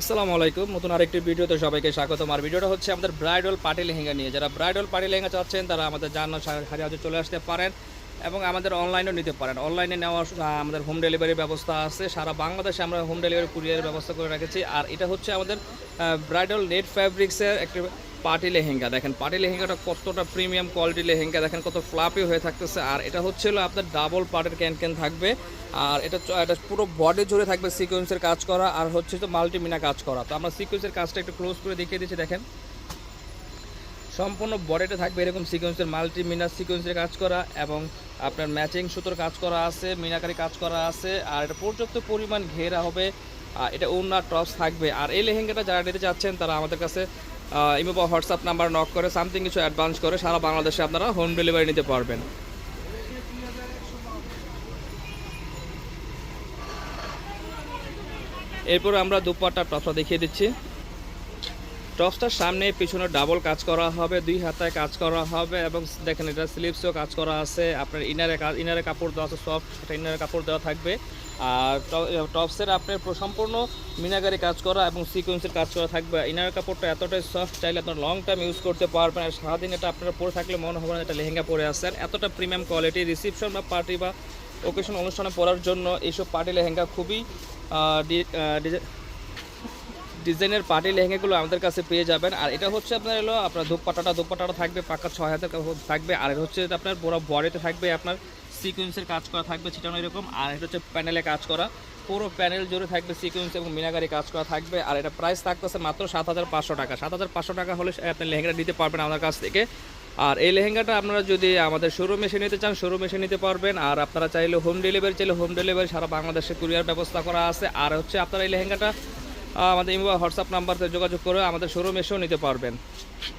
আসসালামু আলাইকুম। নতুন আরেকটি ভিডিওতে সবাইকে স্বাগত আমার ভিডিওটা হচ্ছে আমাদের ব্রাইডল পার্টি লেহেঙ্গা নিয়ে। যারা ব্রাইডল পার্টি লেহেঙ্গা চাচ্ছেন, তারা আমাদের জানা হাজার চলে আসতে পারেন এবং আমাদের অনলাইনেও নিতে পারেন। অনলাইনে নেওয়ার আমাদের হোম ডেলিভারি ব্যবস্থা আছে। সারা বাংলাদেশে আমরা হোম ডেলিভারি কুরিয়ারের ব্যবস্থা করে রেখেছি। আর এটা হচ্ছে আমাদের ব্রাইডাল নেট ফ্যাব্রিক্সের একটি পার্টি লেহেঙ্গা। দেখেন, পার্টি লেহেঙ্গাটা কতটা প্রিমিয়াম কোয়ালিটি লেহেঙ্গা। দেখেন, কত ফ্লাপি হয়ে থাকতেছে। আর এটা হচ্ছে হলো আপনার ডাবল পার্টের ক্যান ক্যান থাকবে। আর এটা এটা পুরো বডি জুড়ে থাকবে সিকোয়েন্সের কাজ করা। আর হচ্ছে তো মাল্টিমিনা কাজ করা। তো আমরা সিকোয়েন্সের কাজটা একটু ক্লোজ করে দেখিয়ে দিচ্ছি, দেখেন। সম্পূর্ণ বডিটা থাকবে এরকম সিকোয়েন্সের মাল্টি মিনার সিকোয়েন্সের কাজ করা এবং আপনার ম্যাচিং সুতোর কাজ করা আছে, মিনাকারি কাজ করা আছে। আর এটা পর্যাপ্ত পরিমাণ ঘেরা হবে। আর এটা ওনার টপস থাকবে। আর এই লেহেঙ্গাটা যারা নিতে চাচ্ছেন, তারা আমাদের কাছে ইমো বা হোয়াটসঅ্যাপ নাম্বার নক করে, সামথিং কিছু অ্যাডভান্স করে সারা বাংলাদেশে আপনারা হোম ডেলিভারি নিতে পারবেন। এরপর আমরা দুপাটার টপটা দেখিয়ে দিচ্ছি। টপসটার সামনে, পিছনে ডাবল কাজ করা হবে, দুই হাতায় কাজ করা হবে এবং দেখেন এটা স্লিভসেও কাজ করা আছে। আপনার ইনারে ইনারে কাপড় দেওয়া আছে সফট একটা ইনারে কাপড় দেওয়া থাকবে। আর টপসের আপনার সম্পূর্ণ মিনাগারি কাজ করা এবং সিকোয়েন্সের কাজ করা থাকবে। ইনারের কাপড়টা এতটাই সফট চাইলে আপনার লং টাইম ইউজ করতে পারবেন। আর সারাদিন এটা আপনারা পরে থাকলে মনে হবে না এটা লেহেঙ্গা পরে আসছেন এতটা প্রিমিয়াম কোয়ালিটি রিসিপশন বা পার্টি বা ওকেশন অনুষ্ঠানে পরার জন্য এইসব পার্টি লেহেঙ্গা খুবই ডিজাইনের পার্টি লেহেঙ্গাগুলো আমাদের কাছে পেয়ে যাবেন। আর এটা হচ্ছে আপনার এলো আপনার দুপাটাটা দুপাটাটা থাকবে পাকা ছয় কাপড় থাকবে। আর এটা হচ্ছে আপনার পুরো বডিতে থাকবে আপনার সিকোয়েন্সের কাজ করা থাকবে ছিটানো এরকম। আর এটা হচ্ছে প্যানেলে কাজ করা। পুরো প্যানেল জুড়ে থাকবে সিকোয়েন্স এবং মিনাগারি কাজ করা থাকবে। আর এটা প্রাইস থাকতেছে মাত্র সাত হাজার পাঁচশো টাকা। সাত হাজার পাঁচশো টাকা হলে আপনি লেহেঙ্গাটা নিতে পারবেন আমাদের কাছ থেকে। আর এই লেহেঙ্গাটা আপনারা যদি আমাদের শোরুমে এসে নিতে চান শোরুম এসে নিতে পারবেন। আর আপনারা চাইলে হোম ডেলিভারি চাইলে হোম ডেলিভারি সারা বাংলাদেশে কুরিয়ার ব্যবস্থা করা আছে। আর হচ্ছে আপনারা এই লেহেঙ্গাটা আমাদের হোয়াটসঅ্যাপ নাম্বারতে যোগাযোগ করে আমাদের শোরুম এসেও নিতে পারবেন।